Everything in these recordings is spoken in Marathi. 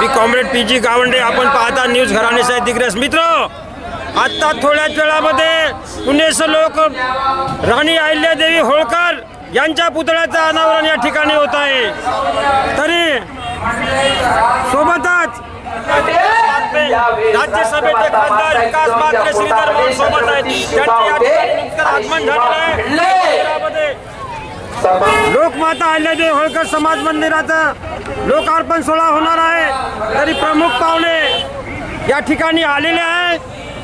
मी कॉम्रेड पी जी गावंडे आपण पाहता न्यूज घराणे साहेब दिग्रस. मित्र आत्ता थोड्याच वेळामध्ये पुणेस लोक राणी अहिल्यादेवी होळकर यांच्या पुतळ्याचं अनावरण या ठिकाणी होत आहे. तरी सोबतच राज्यसभेचे खासदार विकास मात्रे श्रीधर सोबत आहेत. त्यांचे या ठिकाणी आगमन झालेलं आहे. लोकमाता अहिल्यादेवी होळकर समाज मंदिराचा लोकार्पण सोहळा होणार आहे. तरी प्रमुख पाहुणे या ठिकाणी आलेले आहे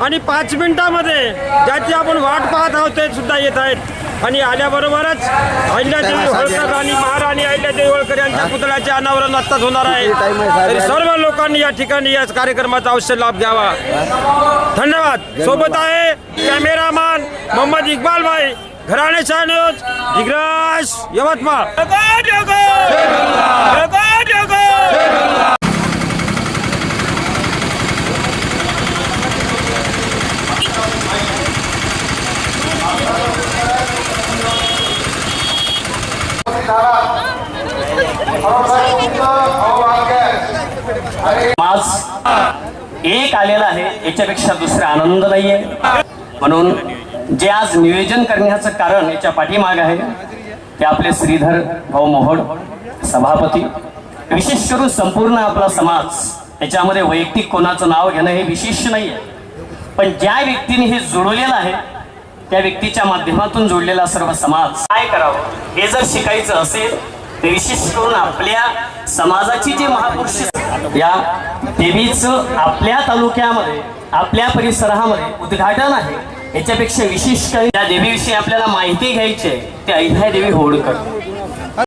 आणि पाच मिनिटामध्ये ज्याची आपण वाट पाहत आहोत ते सुद्धा येत आहेत. आणि आल्याबरोबरच अहिल्यादेवी होळकर आणि महाराणी अहिल्यादेवी होळकर यांच्या पुतळ्याचे अनावरण आत्ताच होणार आहे. तरी सर्व लोकांनी या ठिकाणी या कार्यक्रमाचा अवश्य लाभ घ्यावा. धन्यवाद. सोबत आहे कॅमेरामॅन मोहम्मद इक्बाल भाई घराणे शाह न्यूज दिग्रास यवतमाळ एक आलेला आहे याच्यापेक्षा दुसरा आनंद नाहीये. म्हणून जे आज नियोजन करण्याचं कारण याच्या पाठीमाग आहे ते आपले श्रीधर भाऊ मोहोड सभापती. विशेष करून संपूर्ण आपला समाज त्याच्यामध्ये वैयक्तिक कोणाचं नाव घेणं हे विशेष नाहीये. पण ज्या व्यक्तीने हे जुळवलेलं आहे त्या व्यक्तीच्या माध्यमातून जोडलेला सर्व समाज काय करावं? हे जर शिकायचं असेल तर विशेष करून आपल्या समाजाची जे महापुरुष या देवीचं आपल्या तालुक्यामध्ये आपल्या परिसरामध्ये उद्घाटन आहे. याच्यापेक्षा विशेष काही त्या देवीविषयी आपल्याला माहिती घ्यायची आहे ते अहिल्या देवी होडकर.